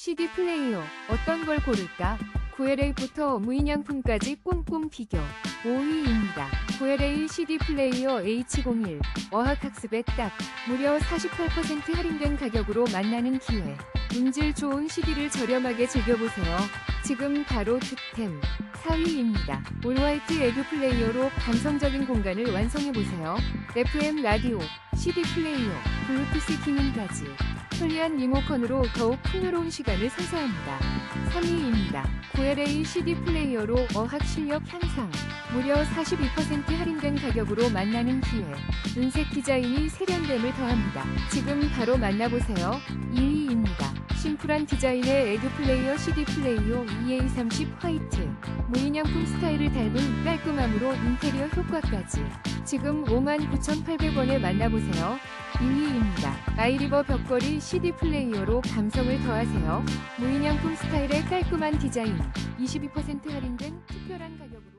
CD 플레이어 어떤 걸 고를까? 9LA부터 무인양품까지 꼼꼼 비교 5위입니다. 9LA CD 플레이어 H01 어학학습에 딱 무려 48% 할인된 가격으로 만나는 기회 음질 좋은 CD를 저렴하게 즐겨보세요. 지금 바로 득템 4위입니다. 올화이트 에듀 플레이어로 감성적인 공간을 완성해보세요. FM 라디오, CD 플레이어, 블루투스 기능까지 편리한 리모컨으로 더욱 풍요로운 시간을 선사합니다. 3위입니다. 9LA CD 플레이어로 어학 실력 향상 무려 42% 할인된 가격으로 만나는 기회 은색 디자인이 세련됨을 더합니다. 지금 바로 만나보세요. 2위입니다. 심플한 디자인의 에듀 플레이어 CD 플레이어 EA30 화이트 무인양품 스타일을 닮은 깔끔함으로 인테리어 효과까지 지금 59,800원에 만나보세요. 2위입니다. 아이리버 벽걸이 CD 플레이어로 감성을 더하세요. 무인양품 스타일의 깔끔한 디자인 22% 할인된 특별한 가격으로